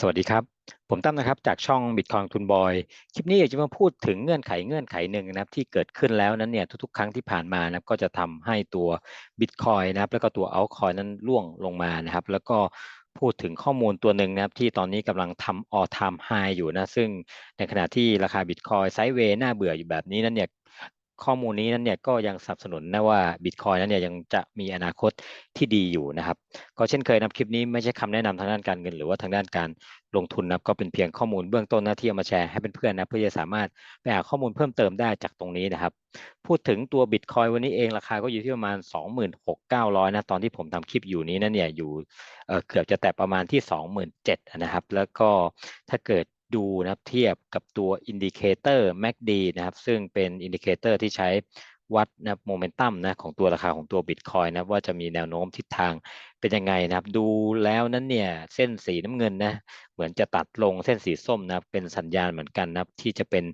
สวัสดีครับ ผมตั้มนะครับจากช่อง Bitcoin ทุนบอย คลิปนี้อยากจะมาพูดถึงเงื่อนไขเงื่อนไขหนึ่งนะครับที่เกิดขึ้นแล้วนั้นเนี่ยทุกๆ ครั้งที่ผ่านมานะครับก็จะทำให้ตัว Bitcoin นะครับแล้วก็ตัว Altcoin นั้นร่วงลงมานะครับ แล้วก็พูดถึงข้อมูลตัวหนึ่งนะครับที่ตอนนี้กำลังทำ all time high อยู่นะซึ่งในขณะที่ราคา Bitcoin ไซด์เวย์น่าเบื่ออยู่แบบนี้นั้นเนี่ย ข้อมูลนี้นั้นเนี่ยก็ยังสนับสนุนนะว่าบิตคอยนั้นเนี่ยยังจะมีอนาคตที่ดีอยู่นะครับ ก็เช่นเคยนะคลิปนี้ไม่ใช่คำแนะนำทางด้านการเงิน หรือว่าทางด้านการลงทุนนะก็เป็นเพียงข้อมูลเบื้องต้นนะที่เอามาแชร์ให้เพื่อนๆนะเพื่อจะสามารถไปหาข้อมูลเพิ่มเติมได้จากตรงนี้นะครับ พูดถึงตัวบิตคอยวันนี้เองราคาก็อยู่ที่ประมาณ 26,900นะตอนที่ผมทำคลิปอยู่นี้นะเนี่ยอยู่เกือบจะแตะประมาณที่ 27,000นะครับ แล้วก็ถ้าเกิด ดูนะครับเทียบกับตัวอินดิเคเตอร์ MACD นะครับ ซึ่งเป็นอินดิเคเตอร์ที่ใช้วัดนะโมเมนตัมนะของตัวราคาของตัวบิตคอยนะว่าจะมีแนวโน้มทิศทางเป็นยังไงนะครับ ดูแล้วนั้นเนี่ยเส้นสีน้ำเงินนะเหมือนจะตัดลงเส้นสีส้มนะเป็นสัญญาณเหมือนกันนะที่จะเป็น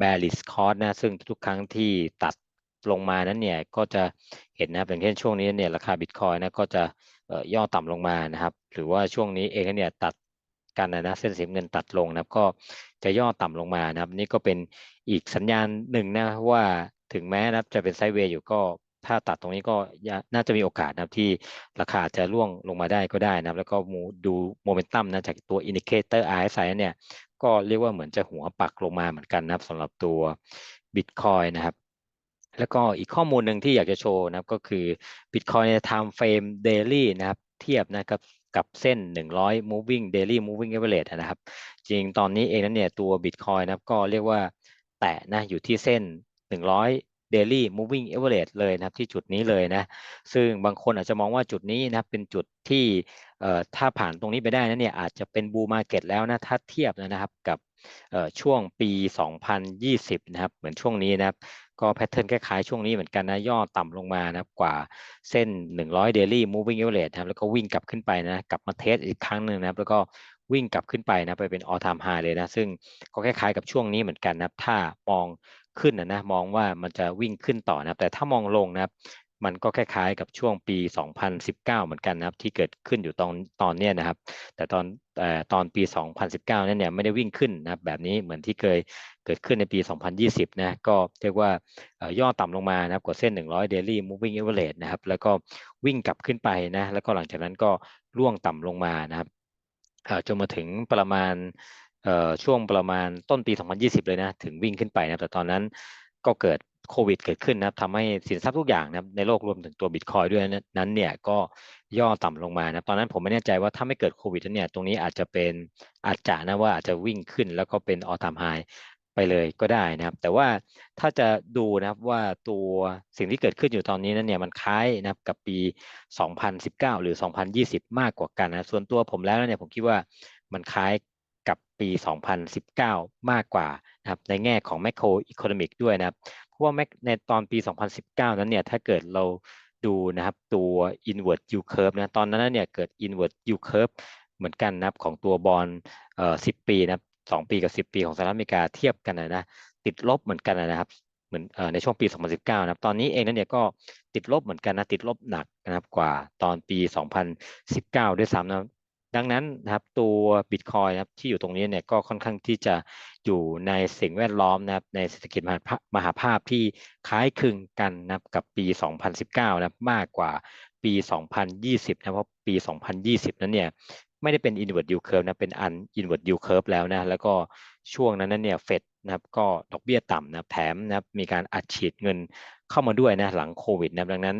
bearish cross นะซึ่งทุกครั้งที่ตัดลงมานั้นเนี่ยก็จะเห็นนะเป็นเช่นช่วงนี้เนี่ยราคาบิตคอยนะก็จะย่อต่ำลงมานะครับ หรือว่าช่วงนี้เองเนี่ยตัด กันนะเส้นสีเงินตัดลงนะครับก็จะย่อต่ำลงมานะครับ นี่ก็เป็นอีกสัญญาณหนึ่งนะว่าถึงแม้นะจะเป็นไซด์เวย์อยู่ก็ถ้าตัดตรงนี้ก็น่าจะมีโอกาสนะครับที่ราคาจะร่วงลงมาได้ก็ได้นะครับ แล้วก็ดูโมเมนตัมนะจากตัวอินดิเคเตอร์ RSI เนี่ยก็เรียกว่าเหมือนจะหัวปักลงมาเหมือนกันนะครับสำหรับตัว Bitcoin นะครับ แล้วก็อีกข้อมูลหนึ่งที่อยากจะโชว์นะครับก็คือ Bitcoin ใน time frame daily นะครับ เทียบนะครับ กับเส้น 100 moving daily moving average นะครับ จริงตอนนี้เองนั้นเนี่ยตัว Bitcoin นะครับก็เรียกว่าแตะนะอยู่ที่เส้น 100 daily moving average เลยนะครับที่จุดนี้เลยนะ ซึ่งบางคนอาจจะมองว่าจุดนี้นะครับเป็นจุดที่เอ่อถ้าผ่านตรงนี้ไปได้นะเนี่ยอาจจะเป็นบูมาเก็ตแล้วนะถ้าเทียบนะครับกับช่วงปี 2020 นะครับเหมือนช่วงนี้นะครับ ก็แพทเทิร์นคล้ายๆช่วงนี้เหมือนกันนะย่อต่ำลงมานะกว่าเส้น 100 daily moving average นะครับแล้วก็วิ่งกลับขึ้นไปนะกลับมาเทสอีกครั้งหนึ่งนะครับ แล้วก็วิ่งกลับขึ้นไปนะไปเป็น all time high เลยนะ ซึ่งก็คล้ายๆกับช่วงนี้เหมือนกันนะถ้ามองขึ้นนะนะมองว่ามันจะวิ่งขึ้นต่อนะแต่ถ้ามองลงนะครับ มันก็คล้ายๆกับช่วงปี 2019 เหมือนกันนะครับ ที่เกิดขึ้นอยู่ตอนตอนเนี้ยนะครับ แต่ตอนตอนปี 2019 นั่นเนี่ยไม่ได้วิ่งขึ้นนะครับแบบนี้เหมือนที่เคยเกิดขึ้นในปี 2020 นะก็เรียกว่าย่อต่ำลงมานะครับกว่าเส้น 100 daily moving average นะครับ แล้วก็วิ่งกลับขึ้นไปนะแล้วก็หลังจากนั้นก็ร่วงต่ำลงมานะครับจนมาถึงประมาณช่วงประมาณต้นปี 2020 เลยนะ ถึงวิ่งขึ้นไปนะแต่ตอนนั้นก็เกิด โควิดเกิดขึ้นนะครับทำให้สินทรัพย์ทุกอย่างนะครับในโลกรวมถึงตัวบิตคอยด้วยนั้นเนี่ยก็ย่อต่ำลงมานะตอนนั้นผมไม่แน่ใจว่าถ้าไม่เกิดโควิดเนี่ยตรงนี้อาจจะเป็นอาจจะนะว่าอาจจะวิ่งขึ้นแล้วก็เป็นออทามไฮไปเลยก็ได้นะครับ แต่ว่าถ้าจะดูนะครับว่าตัวสิ่งที่เกิดขึ้นอยู่ตอนนี้นั้นเนี่ยมันคล้ายนะครับกับปี 2019 หรือ 2020 มากกว่ากันนะส่วนตัวผมแล้วเนี่ยผมคิดว่ามันคล้ายกับปี 2019 มากกว่านะครับในแง่ของแมโครอีโคโนมิกด้วยนะครับ ว่าในตอนปี 2019 นั้นเนี่ยถ้าเกิดเราดูนะครับตัว inward yield curve นะตอนนั้นเนี่ยเกิด inward yield curve เหมือนกันนะครับของตัวบอลเอ่อ10 ปีนะครับ2ปีกับ 10 ปีของสหรัฐอเมริกาเทียบกันนะติดลบเหมือนกันนะครับเหมือนในช่วงปี 2019 นะครับตอนนี้เองนั้นเนี่ยก็ติดลบเหมือนกันนะติดลบหนักนะครับกว่าตอนปี 2019 ด้วยซ้ำนะ ดังนั้นนะครับตัวบิตคอยนะครับที่อยู่ตรงนี้เนี่ยก็ค่อนข้างที่จะอยู่ในสิ่งแวดล้อมนะครับในเศรษฐกิจมหาภาพที่คล้ายคลึงกันนะครับกับปี 2019 นะครับมากกว่าปี 2020 นะเพราะปี 2020 นั้นเนี่ยไม่ได้เป็น inward yield curve นะเป็น un inward yield curve แล้วนะแล้วก็ช่วงนั้นเนี่ยเฟดนะครับก็ดอกเบี้ยต่ำนะแถมนะครับมีการอัดฉีดเงินเข้ามาด้วยนะหลังโควิดนะดังนั้น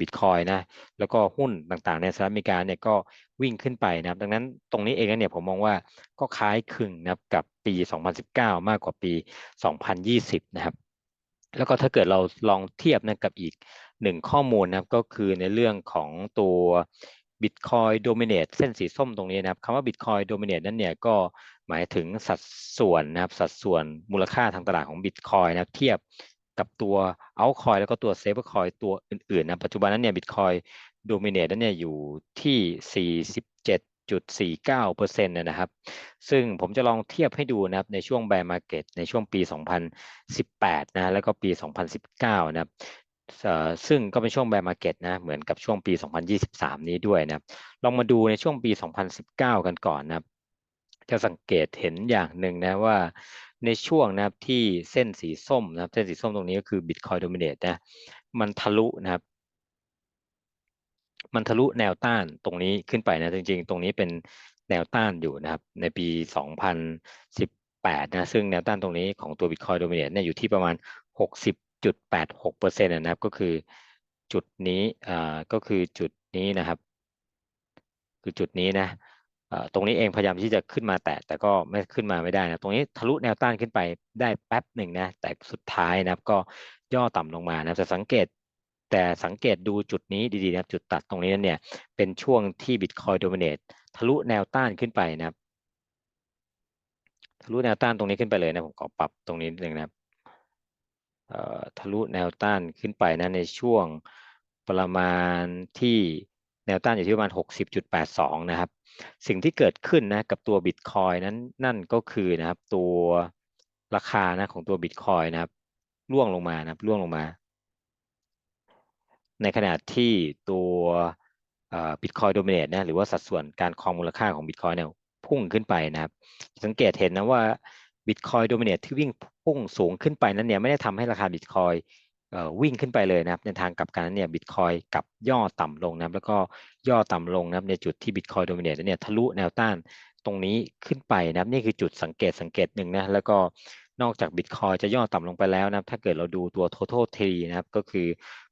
บิตคอยนะแล้วก็หุ้นต่างๆในสหรัฐอเมริกาเนี่ยก็วิ่งขึ้นไปนะครับ ดังนั้นตรงนี้เองเนี่ยผมมองว่าก็คล้ายคลึงนะครับกับปี 2019 มากกว่าปี 2020 นะครับ แล้วก็ถ้าเกิดเราลองเทียบนะกับอีกหนึ่งข้อมูลนะครับก็คือในเรื่องของตัว Bitcoin Dominate เส้นสีส้มตรงนี้นะครับคำว่า Bitcoin Dominate นั้นเนี่ยก็หมายถึงสัดส่วนนะครับสัดส่วนมูลค่าทางตลาดของ Bitcoin นะเทียบ กับตัว altcoin แล้วก็ตัว stablecoin ตัวอื่นๆนะปัจจุบันนั้นเนี่ย bitcoin dominate นั้นเนี่ยอยู่ที่ 47.49%นะครับ ซึ่งผมจะลองเทียบให้ดูนะครับในช่วง bear market ในช่วงปี 2018 นะแล้วก็ปี 2019 นะครับซึ่งก็เป็นช่วง bear market นะเหมือนกับช่วงปี 2023 นี้ด้วยนะครับลองมาดูในช่วงปี 2019 กันก่อนนะครับ จะสังเกตเห็นอย่างหนึ่งนะว่า ในช่วงนะครับที่เส้นสีส้มนะครับ เส้นสีส้มตรงนี้ก็คือ Bitcoin Dominate นะมันทะลุนะครับ มันทะลุแนวต้านตรงนี้ขึ้นไปนะจริง ๆ ตรงนี้เป็นแนวต้านอยู่นะครับ ในปี 2018 นะซึ่งแนวต้านตรงนี้ของตัว Bitcoin Dominate เนี่ยอยู่ที่ประมาณ 60.86%นะครับ ก็คือจุดนี้อ่าก็คือจุดนี้นะครับ คือจุดนี้นะ ตรงนี้เองพยายามที่จะขึ้นมาแตะแต่ก็ไม่ขึ้นมาไม่ได้นะตรงนี้ทะลุแนวต้านขึ้นไปได้แป๊บหนึ่งนะแต่สุดท้ายนะครับก็ย่อต่ำลงมานะจะสังเกต แต่สังเกตดูจุดนี้ดีๆนะจุดตัดตรงนี้เนี่ยเป็นช่วงที่ Bitcoin Dominate ทะลุแนวต้านขึ้นไปนะครับทะลุแนวต้านตรงนี้ขึ้นไปเลยนะผมขอปรับตรงนี้นิดนึงนะครับทะลุแนวต้านขึ้นไปนะในช่วงประมาณที่ นวต้านอยู่ที่ประมาณ 60.82 นะครับ สิ่งที่เกิดขึ้นนะกับตัวบิตคอยนั้นนั่นก็คือนะครับ ตัวราคานะของตัวบิตคอยนะครับร่วงลงมานะครับร่วงลงมา ในขณะที่ตัวบิตคอยโดเมเนตนะหรือว่าสัดส่วนการครองมูลค่าของบิตคอยเนี่ยพุ่งขึ้นไปนะครับ สังเกตเห็นนะว่าบิตคอยโดเมเนตที่วิ่งพุ่งสูงขึ้นไปนั้นเนี่ยไม่ได้ทำให้ราคาบิตคอย วิ่งขึ้นไปเลยนะครับในทางกลับกันเนี่ยบิตคอยกับย่อต่ำลงนะครับแล้วก็ย่อต่ำลงนะครับในจุดที่บิตคอยโดมิเนตเนี่ยทะลุแนวต้านตรงนี้ขึ้นไปนะครับนี่คือจุดสังเกตสังเกตหนึ่งนะแล้วก็นอกจากบิตคอยจะย่อต่ำลงไปแล้วนะครับถ้าเกิดเราดูตัว total t นะครับก็คือ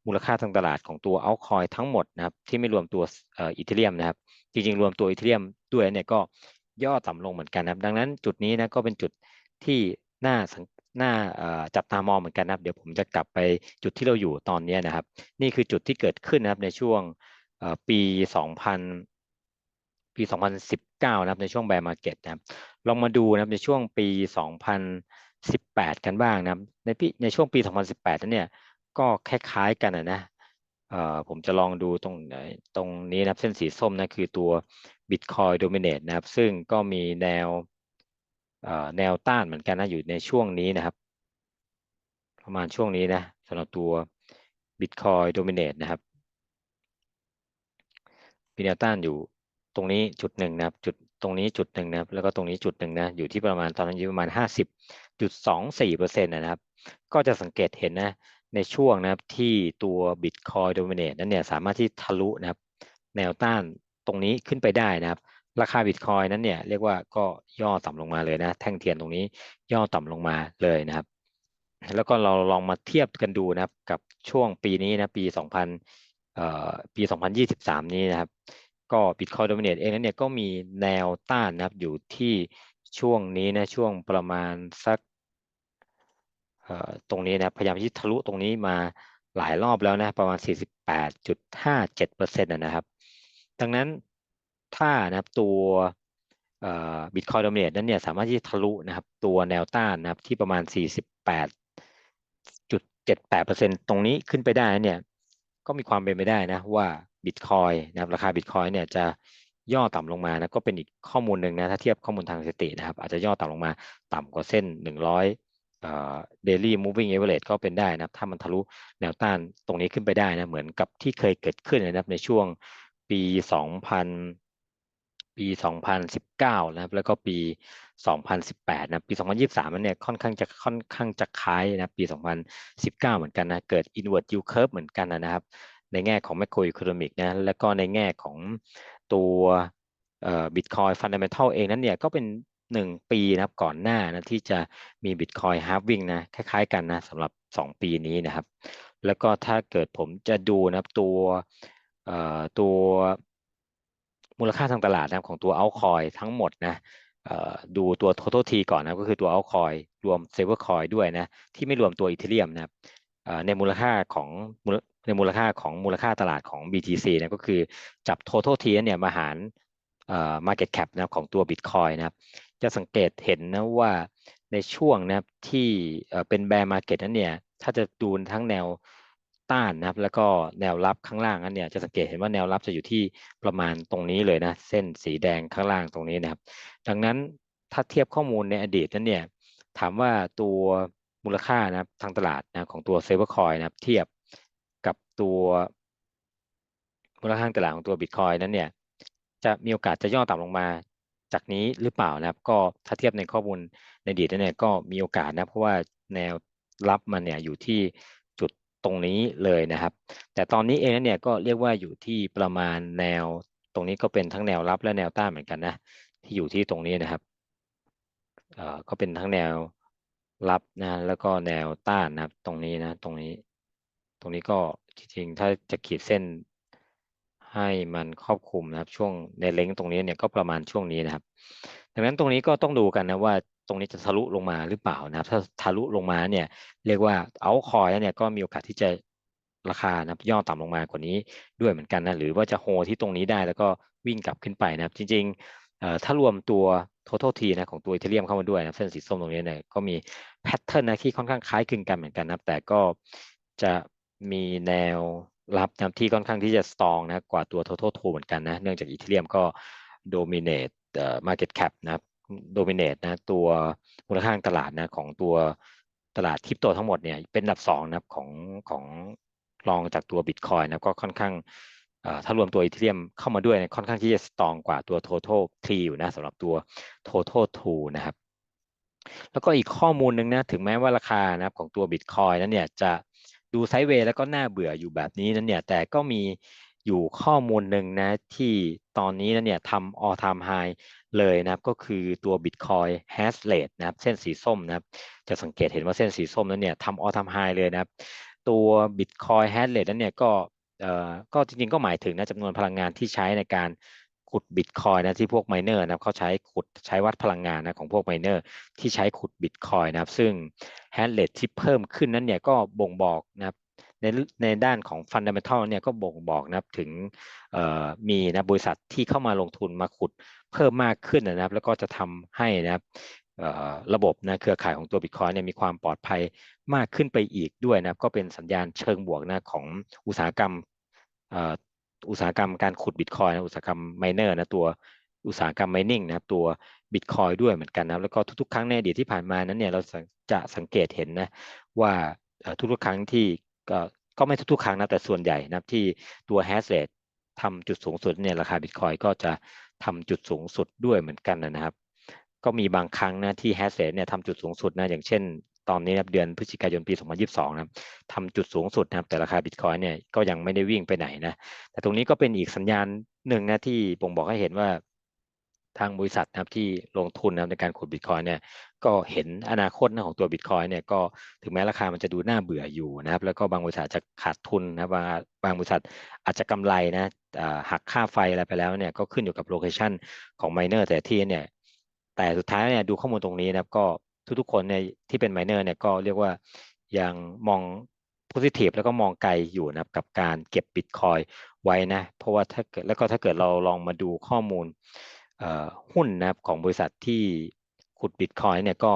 มูลค่าทางตลาดของตัวเอาคอยทั้งหมดนะครับที่ไม่รวมตัวอีเทเรียมนะครับจริงๆ รวมตัวอีเทเรียมด้วยเนี่ยก็ย่อต่ำลงเหมือนกันนะครับ ดังนั้นจุดนี้นะก็เป็นจุดที่น่า น่าจับตามองเหมือนกันนะครับ เดี๋ยวผมจะกลับไปจุดที่เราอยู่ตอนนี้นะครับ นี่คือจุดที่เกิดขึ้นนะครับในช่วงปี 2000 ปี 2019 นะครับในช่วงแบร์มาร์เก็ตนะครับ ลองมาดูนะครับในช่วงปี 2018 กันบ้างนะครับ ในปีในช่วงปี 2018 นั้นเนี่ย ก็คล้ายๆกันนะเอ่อผมจะลองดูตรงตรงนี้นะครับเส้นสีส้มนะคือตัว Bitcoin Dominate นะครับ ซึ่งก็มีแนว แนวต้านเหมือนกันนะอยู่ในช่วงนี้นะครับ ประมาณช่วงนี้นะสำหรับตัว Bitcoin Dominate นะครับมีแนวต้านอยู่ตรงนี้จุดหนึ่งนะครับจุดตรงนี้จุดหนึ่งนะครับแล้วก็ตรงนี้จุดหนึ่งนะอยู่ที่ประมาณตอนนั้นอยู่ประมาณห้าสิบจุดสองสี่เปอร์เซ็นต์นะครับ ก็จะสังเกตเห็นนะในช่วงนะครับที่ตัว Bitcoin Dominate นั้นเนี่ยสามารถที่ทะลุนะครับ แนวต้านตรงนี้ขึ้นไปได้นะครับ ราคาบิตคอยนั้นเนี่ยเรียกว่าก็ย่อต่ำลงมาเลยนะ แท่งเทียนตรงนี้ย่อต่ำลงมาเลยนะครับ แล้วก็เราลองมาเทียบกันดูนะครับกับช่วงปีนี้นะปี 2000เอ่อปี 2023 นี้นะครับ ก็บิตคอยโดมิเนตเองนั้นเนี่ยก็มีแนวต้านนะครับอยู่ที่ช่วงนี้นะช่วงประมาณสักเอ่อตรงนี้นะพยายามที่ทะลุตรงนี้มาหลายรอบแล้วนะประมาณ 48.57%นะครับ ดังนั้น ถ้านะครับตัวบิตคอยน์โดมิเนตนั้นเนี่ยสามารถที่จะทะลุนะครับตัวแนวต้านนะครับที่ประมาณ 48.78%ตรงนี้ขึ้นไปได้เนี่ยก็มีความเป็นไปได้นะว่าบิตคอยนะครับราคาบิตคอยเนี่ยจะย่อต่ำลงมานะก็เป็นอีกข้อมูลหนึ่งนะถ้าเทียบข้อมูลทางสถิตินะครับ อาจจะย่อต่ำลงมาต่ำกว่าเส้น 100เอ่อ daily moving average ก็เป็นได้นะครับ ถ้ามันทะลุแนวต้านตรงนี้ขึ้นไปได้นะเหมือนกับที่เคยเกิดขึ้นนะครับในช่วงปี 2000 ปี 2019 นะครับ แล้วก็ปี 2018 นะปี 2023มันเนี่ยค่อนข้างจะค่อนข้างจะคล้ายนะปี 2019 เหมือนกันนะเกิด inward yield curve เหมือนกันนะครับ ในแง่ของ macroeconomic นะแล้วก็ในแง่ของตัวเอ่อ Bitcoin fundamental เองนั้นเนี่ยก็เป็นหนึ่งปีนะครับก่อนหน้านะที่จะมี Bitcoin halving นะคล้ายๆกันนะสำหรับ 2 ปีนี้นะครับ แล้วก็ถ้าเกิดผมจะดูนะครับตัวเอ่อตัว มูลค่าทางตลาดนะของตัวเอาคอยทั้งหมดนะดูตัว total T ก่อนนะก็คือตัวเอาคอยรวมเซเวอร์คอยด้วยนะที่ไม่รวมตัวอีเทเรียมนะครับในมูลค่าของในมูลค่าของมูลค่าตลาดของ BTC นะก็คือจับ total T เนี่ยมาหาร market cap นะของตัว Bitcoin นะครับจะสังเกตเห็นนะว่าในช่วงนะครับที่เป็น bear market นั้นเนี่ยถ้าจะดูทั้งแนว ต้านนะครับ แล้วก็แนวรับข้างล่างนั้นเนี่ยจะสังเกตเห็นว่าแนวรับจะอยู่ที่ประมาณตรงนี้เลยนะ เส้นสีแดงข้างล่างตรงนี้นะครับ ดังนั้นถ้าเทียบข้อมูลในอดีตนั้นเนี่ยถามว่าตัวมูลค่านะครับทางตลาดนะของตัวเซเวอร์คอยนะครับ เทียบกับตัวมูลค่าตลาดของตัวบิตคอยนั้นเนี่ยจะมีโอกาสจะย่อต่ำลงมาจากนี้หรือเปล่านะครับ ก็ถ้าเทียบในข้อมูลในอดีตเนี่ยก็มีโอกาสนะเพราะว่าแนวรับมันเนี่ยอยู่ที่ รงนี้เลยนะครับ แต่ตอนนี้เองเนี่ยก็เรียกว่าอยู่ที่ประมาณแนวตรงนี้ก็เป็นทั้งแนวรับและแนวต้านเหมือนกันนะ ที่อยู่ที่ตรงนี้นะครับเอ่อก็เป็นทั้งแนวรับนะแล้วก็แนวต้านนะครับ ตรงนี้นะตรงนี้ ตรงนี้ก็จริงๆถ้าจะขีดเส้นให้มันครอบคลุมนะครับช่วงในเล้งตรงนี้เนี่ยก็ประมาณช่วงนี้นะครับ ดังนั้นตรงนี้ก็ต้องดูกันนะว่า ตรงนี้จะทะลุลงมาหรือเปล่านะครับ ถ้าทะลุลงมาเนี่ยเรียกว่าเอาคอยเนี่ยก็มีโอกาสที่จะราคานะครับย่อต่ำลงมากว่านี้ด้วยเหมือนกันนะหรือว่าจะโฮที่ตรงนี้ได้แล้วก็วิ่งกลับขึ้นไปนะครับ จริงๆเอ่อถ้ารวมตัว total T นะของตัวอีเทเรียมเข้ามาด้วยนะเส้นสีส้มตรงนี้เนี่ยก็มีแพทเทิร์นนะที่ค่อนข้างคล้ายคลึงกันเหมือนกันนะครับ แต่ก็จะมีแนวรับนะที่ค่อนข้างที่จะ strong นะกว่าตัว total T เหมือนกันนะเนื่องจากอีเทเรียมก็ dominate เอ่อ market cap นะครับ dominate นะตัวมูลค่าตลาดนะของตัวตลาดคริปโตทั้งหมดเนี่ยเป็นอันดับสองนะครับของของรองจากตัวบิตคอยนะก็ค่อนข้างถ้ารวมตัวอีเทเรียมเข้ามาด้วยเนี่ยค่อนข้างที่จะสตรองกว่าตัว total T อยู่นะสำหรับตัว total 2นะครับ แล้วก็อีกข้อมูลหนึ่งนะถึงแม้ว่าราคานะครับของตัวบิตคอยนั้นเนี่ยจะดูไซด์เวย์แล้วก็น่าเบื่ออยู่แบบนี้นั้นเนี่ยแต่ก็มี อยู่ข้อมูลหนึ่งนะที่ตอนนี้นั้นเนี่ยทำ all time high เลยนะครับก็คือตัว Bitcoin hash rate นะครับเส้นสีส้มนะครับจะสังเกตเห็นว่าเส้นสีส้มนั้นเนี่ยทำ all time high เลยนะครับตัว Bitcoin hash rate นั้นเนี่ยก็เอ่อก็จริงๆก็หมายถึงนะจำนวนพลังงานที่ใช้ในการขุดบิตคอยนะที่พวกไมเนอร์นะครับเขาใช้ขุดใช้วัดพลังงานนะของพวกไมเนอร์ที่ใช้ขุดบิตคอยนะครับซึ่งแฮชเรทที่เพิ่มขึ้นนั้นเนี่ยก็บ่งบอกนะครับ ในในด้านของฟันเดเมทัลเนี่ยก็บ่งบอกนะครับถึงมีนะบริษัทที่เข้ามาลงทุนมาขุดเพิ่มมากขึ้นนะครับ แล้วก็จะทำให้นะครับระบบนะเครือข่ายของตัว Bitcoin เนี่ยมีความปลอดภัยมากขึ้นไปอีกด้วยนะครับก็เป็นสัญญาณเชิงบวกนะของอุตสาหกรรมอุตสาหกรรมการขุดบิตคอยนะอุตสาหกรรมไมเนอร์นะตัวอุตสาหกรรมไมนิ่งนะครับตัวบิตคอยด้วยเหมือนกันนะแล้วก็ทุกๆ ครั้งในอดีตที่ผ่านมานั้นเนี่ยเราจะสังเกตเห็นนะว่าทุกๆครั้งที่ ก็ก็ไม่ทุกๆครั้งนะแต่ส่วนใหญ่นะที่ตัวแฮชเรททำจุดสูงสุดเนี่ยราคาบิตคอยก็จะทำจุดสูงสุดด้วยเหมือนกันนะครับ ก็มีบางครั้งนะที่แฮชเรทเนี่ยทำจุดสูงสุดนะอย่างเช่น ตอนนี้นะเดือนพฤศจิกายนปี 2022นะครับทำจุดสูงสุดนะครับแต่ราคาบิตคอยเนี่ยก็ยังไม่ได้วิ่งไปไหนนะแต่ตรงนี้ก็เป็นอีกสัญญาณหนึ่งนะที่บ่งบอกให้เห็นว่าทางบริษัทนะครับที่ลงทุนนะในการขุดบิตคอยเนี่ย ก็เห็นอนาคตของตัวบิตคอยเนี่ยก็ถึงแม้ราคามันจะดูน่าเบื่ออยู่นะครับ แล้วก็บางบริษัทจะขาดทุนนะบางบางบริษัทอาจจะกำไรนะหักค่าไฟอะไรไปแล้วเนี่ยก็ขึ้นอยู่กับโลเคชันของไมเนอร์แต่ที่เนี่ยแต่สุดท้ายเนี่ยดูข้อมูลตรงนี้นะครับก็ทุกๆคนเนี่ยที่เป็นไมเนอร์เนี่ยก็เรียกว่ายังมองโพซิทีฟแล้วก็มองไกลอยู่นะครับกับการเก็บบิตคอยไว้นะเพราะว่าถ้าเกิดแล้วก็ถ้าเกิดเราลองมาดูข้อมูลหุ้นนะครับของบริษัทที่ ขุดบิตคอยเนี่ยก็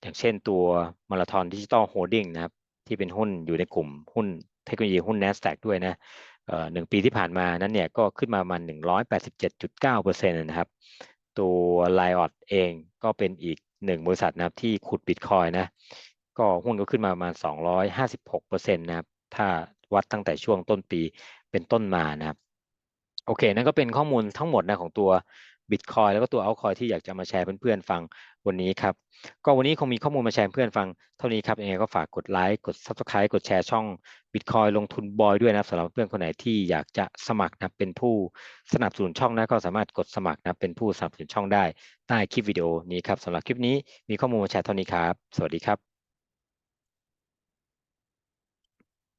อย่างเช่นตัวมาราธอนดิจิตอลโฮลดิ้งนะครับ ที่เป็นหุ้นอยู่ในกลุ่มหุ้นเทคโนโลยีหุ้น NASDAQ ด้วยนะหนึ่งปีที่ผ่านมานั้นเนี่ยก็ขึ้นมาประมาณ187.9%นะครับ ตัวไลออดเองก็เป็นอีกหนึ่งบริษัทนะครับที่ขุดบิตคอยนะ ก็หุ้นก็ขึ้นมาประมาณ 256%นะครับ ถ้าวัดตั้งแต่ช่วงต้นปีเป็นต้นมานะครับ โอเค นั่นก็เป็นข้อมูลทั้งหมดนะของตัว Bitcoin แล้วก็ตัว Altcoin ที่อยากจะมาแชร์เพื่อนๆฟังวันนี้ครับ ก็วันนี้คงมีข้อมูลมาแชร์เพื่อนฟังเท่านี้ครับยังไงก็ฝากกดไลค์กด Subscribe กดแชร์ช่อง Bitcoin ลงทุนบอยด้วยนะสำหรับเพื่อนคนไหนที่อยากจะสมัครนะเป็นผู้สนับสนุนช่องนะก็สามารถกดสมัครนะเป็นผู้สนับสนุนช่องได้ใต้คลิปวิดีโอนี้ครับสำหรับคลิปนี้มีข้อมูลมาแชร์เท่านี้ครับ สวัสดีครับ